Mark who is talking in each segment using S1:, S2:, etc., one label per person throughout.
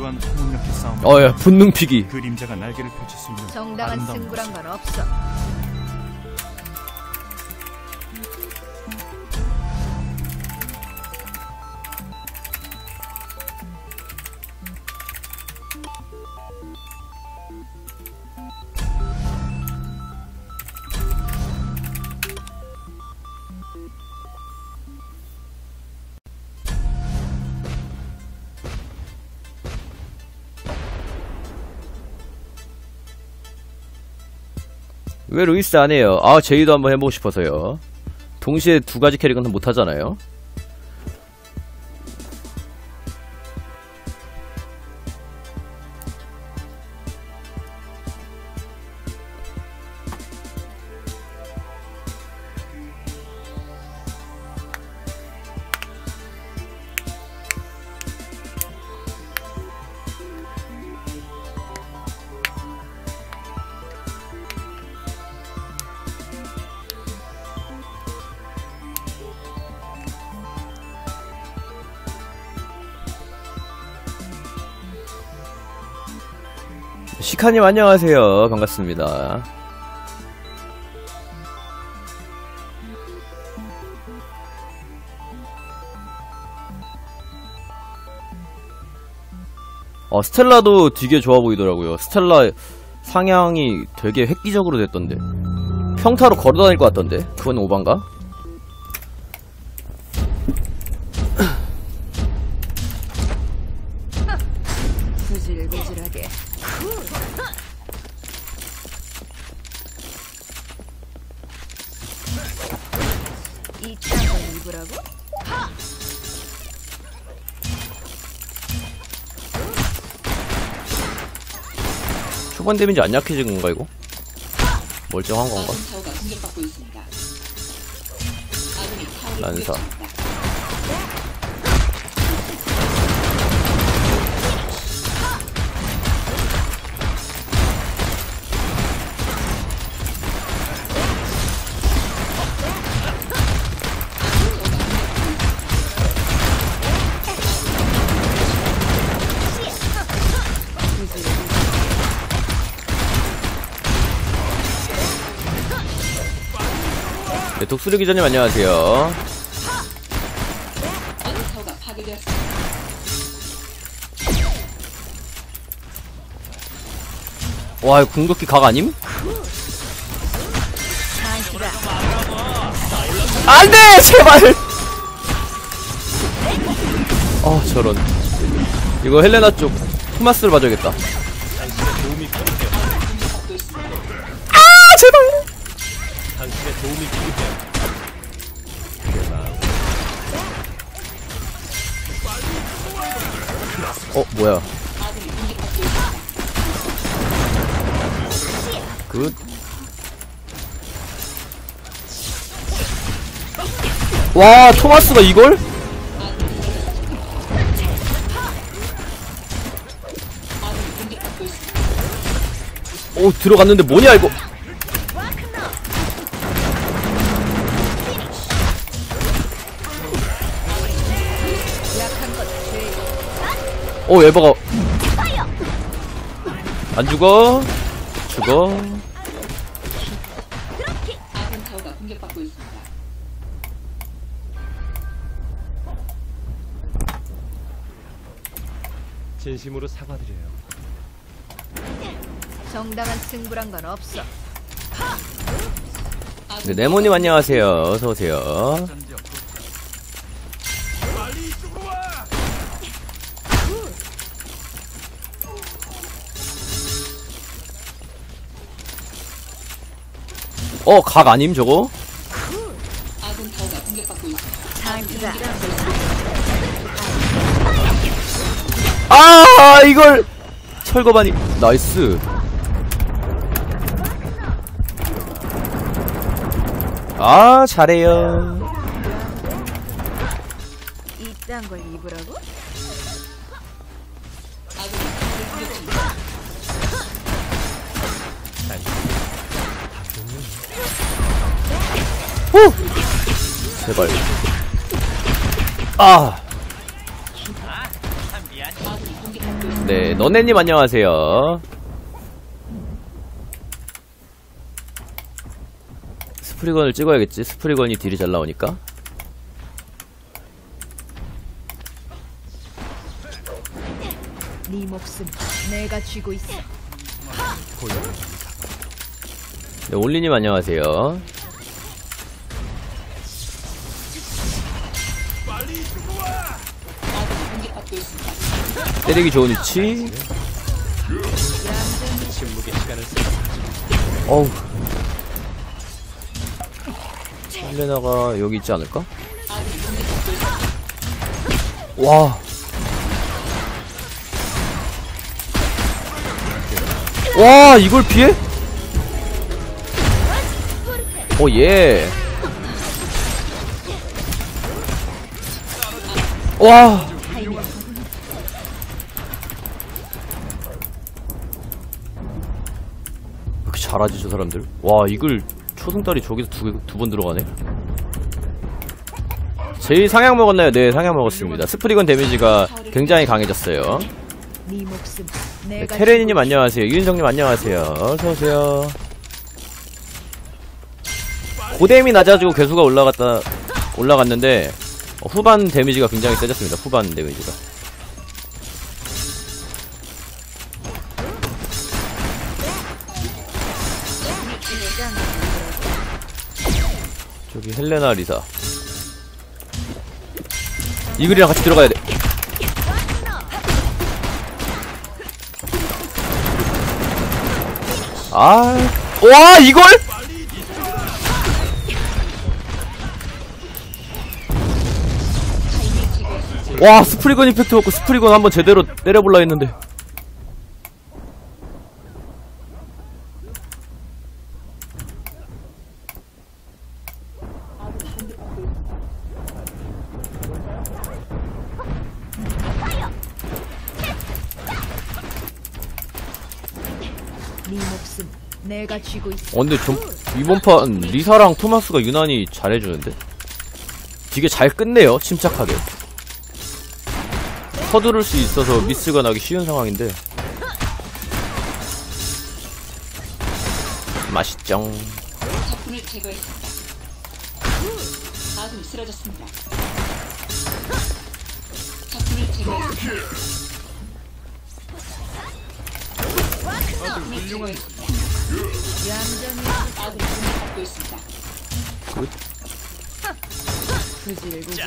S1: 이러한 폭력의 싸움.
S2: 어야 분능 피기
S1: 그림자가 날개를 펼칠 수 있는
S3: 정당한
S1: 아름다운
S3: 승부란 건 없어.
S2: 왜 루이스 안 해요? 아 제이도 한번 해보고 싶어서요 동시에 두 가지 캐릭은 못 하잖아요 시카님 안녕하세요. 반갑습니다. 어 스텔라도 되게 좋아 보이더라고요. 스텔라 상향이 되게 획기적으로 됐던데. 평타로 걸어다닐 것 같던데? 그건 오반가?
S3: 이딴 걸 입으라고?
S2: 초반 데미지 안 약해진 건가 이거? 멀쩡한 건가? 난사. 독수리 기자님 안녕하세요. 와 궁극기 각 아님?
S3: 장기가
S2: 안돼! 제발! 어 저런. 이거 헬레나 쪽 토마스를 봐줘야겠다. 아 제발 어 뭐야 굿 와, 토마스가 이걸? 오, 들어갔는데 뭐냐, 이거? 오, 에버가. 안 죽어? 죽어?
S4: 진심으로 사과드려요.
S3: 정당한 승부란 건 없어.
S2: 네, 네모님 안녕하세요. 어서 오세요. 어, 각 아님, 저거?
S5: 아,
S2: 이걸! 철거반이, 나이스. 아, 잘해요.
S3: 이딴 걸 입으라고?
S2: 후! 제발. 아. 네, 너네님 안녕하세요. 스프리건을 찍어야겠지. 스프리건이 딜이 잘 나오니까.
S3: 네 목숨 내가 쥐고 있어.
S2: 네, 올리님 안녕하세요. 때리기 좋은 위치. 어우. 헬레나가 여기 있지 않을까? 와. 와, 이걸 피해? 오, 예. 와. 왜 이렇게 잘하지, 저 사람들? 와, 이걸 초승달이 저기서 두, 두 번 들어가네? 제일 상향 먹었나요? 네, 상향 먹었습니다. 스프리건 데미지가 굉장히 강해졌어요.
S3: 네
S2: 네, 테레니님 안녕하세요. 유인성님 안녕하세요. 어서오세요. 고뎀이 낮아지고 개수가 올라갔다, 올라갔는데, 어, 후반 데미지가 굉장히 세졌습니다. 후반 데미지가. 저기 헬레나 리사. 이글이랑 같이 들어가야 돼. 아, 와 이걸? 와 스프리건 이펙트 먹고 스프리건 한번 제대로 때려볼라 했는데.
S3: 네. 어
S2: 근데 좀 이번 판 리사랑 토마스가 유난히 잘해주는데? 되게 잘 끝내요 침착하게 서두를 수 있어서 미스가 나기 쉬운 상황인데 맛있죠
S5: 적군을 제거했습니다. 아군이 쓰러졌습니다. 적군을 제거했습니다. 적군을 제거했습니다.
S3: 얌전히
S5: 아군이 공격받고 있습니다.
S3: 구질구질.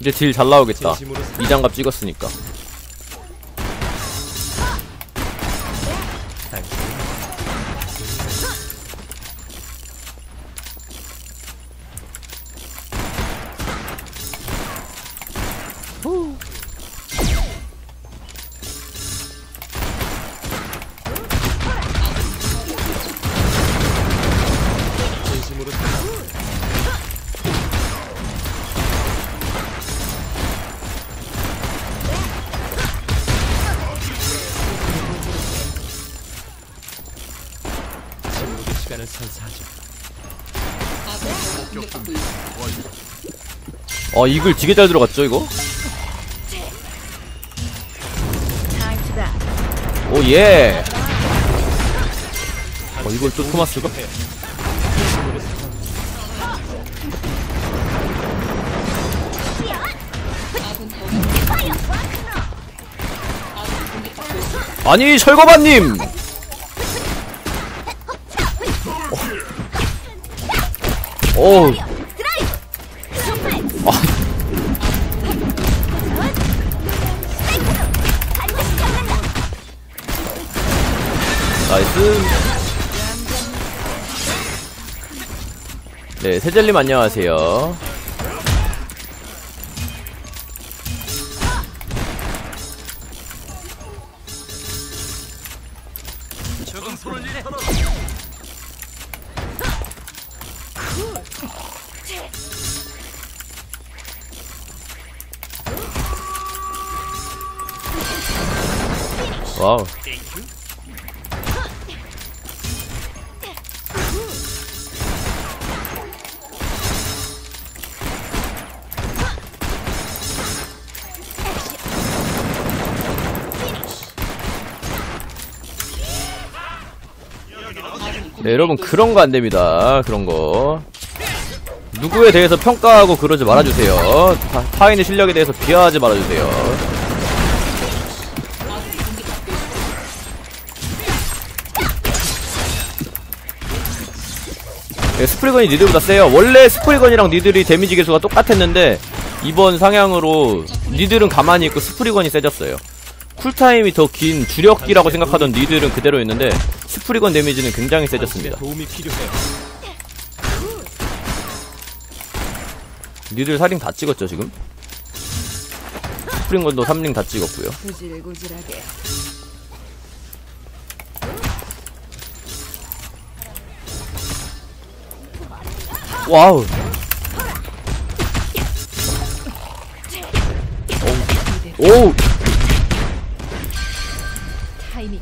S2: 이제 딜 잘 나오겠다.
S4: 진심으로 사-
S2: 이 장갑 찍었으니까
S5: 공격받고 있습니다.
S2: 어 이글 되게 잘 들어갔죠 이거?
S3: 타이트다.
S2: 오예 어 이걸 또 토마스가?
S5: 아니
S2: 철거반님 어. 어. 아. 나이스 네 세젤님 안녕하세요 네, 여러분 그런 거 안 됩니다. 그런 거. 누구에 대해서 평가하고 그러지 말아주세요. 타, 타인의 실력에 대해서 비하하지 말아주세요. 네, 스프리건이 니들보다 세요. 원래 스프리건이랑 니들이 데미지 개수가 똑같았는데 이번 상향으로 니들은 가만히 있고 스프리건이 세졌어요. 쿨타임이 더 긴 주력기라고 생각하던 니들은 그대로 있는데 스프리건 데미지는 굉장히 세졌습니다.
S4: 도움이 필요해요.
S2: 니들 4링 다 찍었죠 지금? 스프링건도 3링 다 찍었고요. 와우 오우
S3: 타이밍.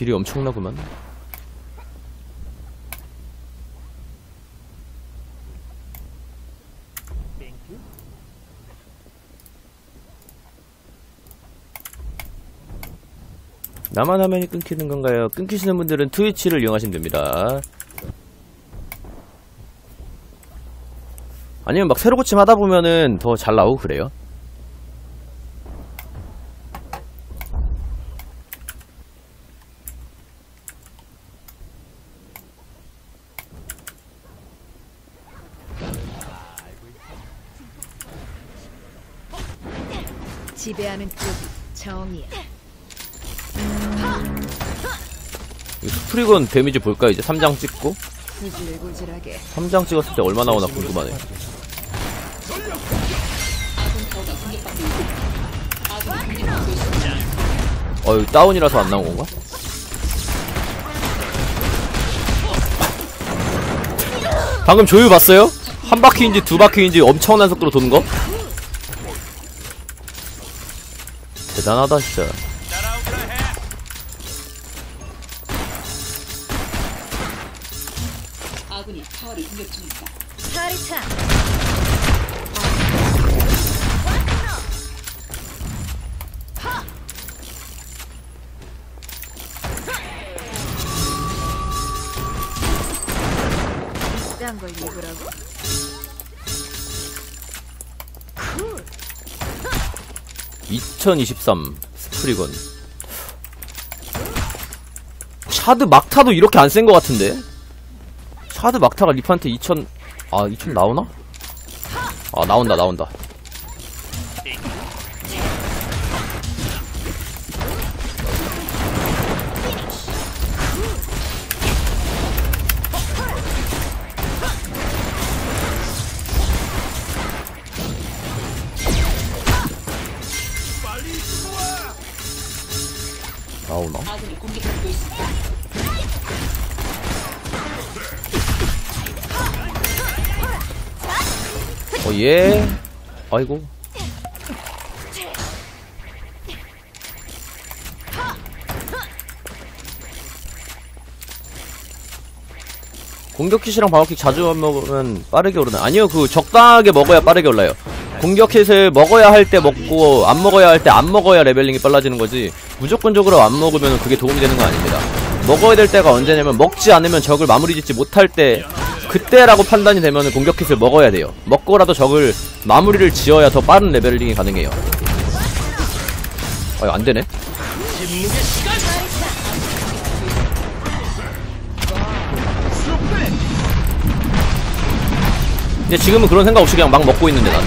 S2: 딜이 엄청나구만 나만 화면이 끊기는 건가요? 끊기시는 분들은 트위치를 이용하시면 됩니다. 아니면 막 새로 고침 하다 보면은 더 잘 나오고 그래요.
S3: 지배하는 쪽이 정이야.
S2: 이 스프리건 데미지 볼까 이제 3장 찍고
S3: 구질구질하게.
S2: 3장 찍었을 때 얼마 나오나 궁금하네. 어이 다운이라서 안 나온 건가? 방금 조율 봤어요? 한 바퀴인지 두 바퀴인지 엄청난 속도로 도는 거? 대단하다 진짜.
S5: 아군이 타워를 공격 중입니다.
S3: 비싼 걸 입으라고?
S2: 2023 스프리건 샤드 막타도 이렇게 안 센 것 같은데 샤드 막타가 리프한테 2000 아, 2000 나오나? 아, 나온다, 나온다. 예. 아이고. 공격 킷이랑 방어 킷 자주 안 먹으면 빠르게 오르나? 아니요, 그 적당하게 먹어야 빠르게 올라요. 공격 킷을 먹어야 할 때 먹고 안 먹어야 할 때 안 먹어야 레벨링이 빨라지는 거지. 무조건적으로 안 먹으면 그게 도움이 되는 건 아닙니다. 먹어야 될 때가 언제냐면 먹지 않으면 적을 마무리 짓지 못할 때 그때라고 판단이 되면 공격 킷을 먹어야 돼요. 먹고라도 적을 마무리를 지어야 더 빠른 레벨링이 가능해요. 아, 이거 안 되네. 근데 지금은 그런 생각 없이 그냥 막 먹고 있는데 난.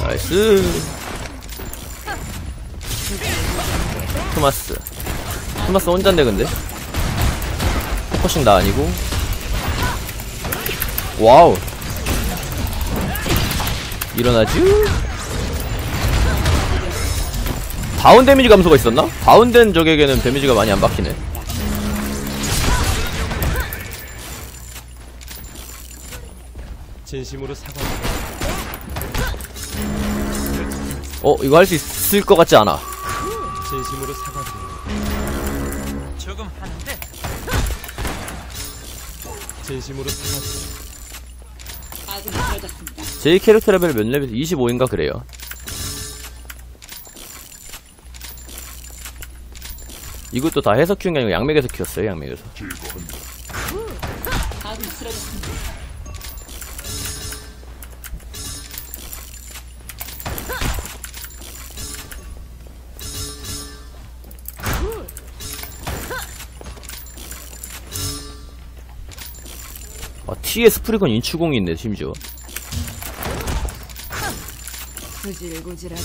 S2: 나이스. 토마스. 토마스 혼잔데 근데. 포커싱 나 아니고. 와우. 일어나쥬. 다운 데미지 감소가 있었나? 다운된 적에게는 데미지가 많이 안 박히네.
S4: 진심으로 사과.
S2: 어, 이거 할 수 있을 것 같지 않아.
S4: 진심으로 사과드려요.
S1: 조금 한데
S4: 진심으로 사과드려요.
S5: 아군이 쓰러졌습니다.
S2: 제 캐릭터 레벨 몇 레벨? 25인가 그래요. 이것도 다 해석 키운 게 아니고 양맥에서 키웠어요, 양맥에서.
S5: 아군이 쓰러졌습니다.
S2: 아, TS 프리건 인추공이 있네, 심지어.
S3: 구질구질하게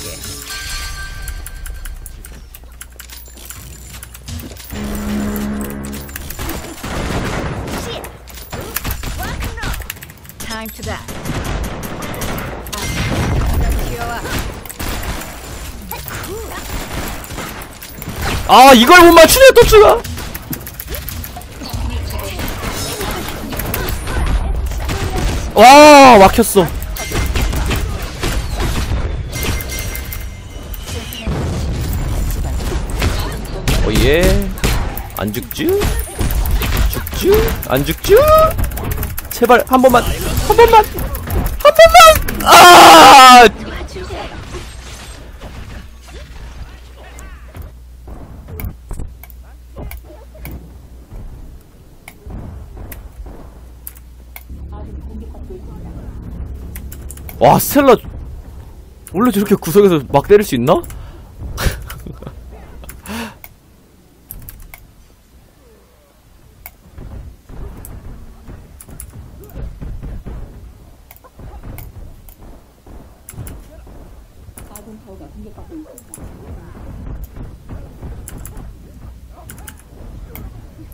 S3: Time to die. 귀여워.
S2: 아, 이걸 못 맞추네, 또추가! 와, 막혔어. 오예. 안 죽쥬? 죽쥬? 안 죽쥬? 제발, 한 번만, 한 번만, 한 번만! 아! 와, 스텔라, 원래 저렇게 구석에서 막 때릴 수 있나?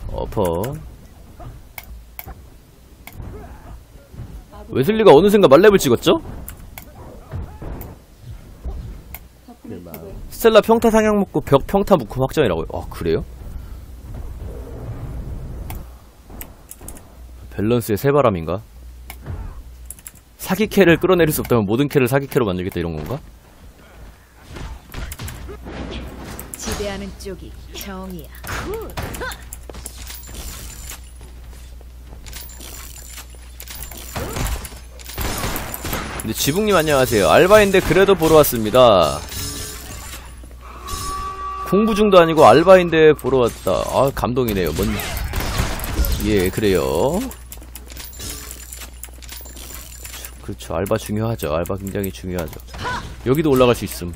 S2: 어퍼. 웨슬리가 어느샌가 말렙을 찍었죠? 스텔라 평타 상향 묶고 벽 평타 묶음 확정이라고요? 아 그래요? 밸런스의 새바람인가? 사기 캐를 끌어내릴 수 없다면 모든 캐를 사기 캐로 만들겠다 이런 건가?
S3: 지배하는 쪽이 정이야.
S2: 근데 지붕님 안녕하세요. 알바인데 그래도 보러 왔습니다. 공부 중도 아니고 알바인데 보러 왔다. 아 감동이네요. 뭔? 예 그래요. 그렇죠. 알바 중요하죠. 알바 굉장히 중요하죠. 여기도 올라갈 수 있음.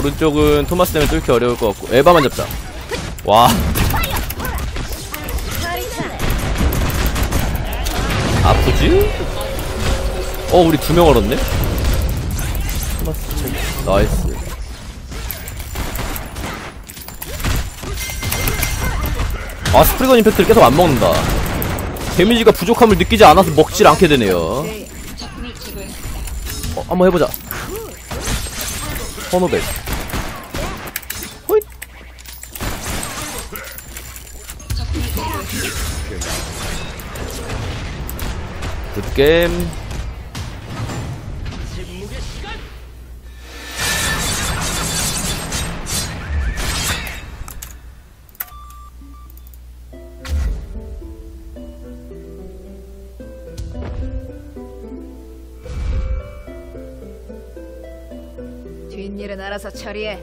S2: 오른쪽은 토마스 때문에 뚫기 어려울 것 같고 에바만 잡자. 와. 아프지? 어 우리 두 명 얼었네. 토마스 체 나이스. 아 스프리건 임팩트를 계속 안 먹는다. 데미지가 부족함을 느끼지 않아서 먹질 않게 되네요. 어, 한번 해보자. 헌호백. 굿게임.
S3: 뒷일은 알아서 처리해.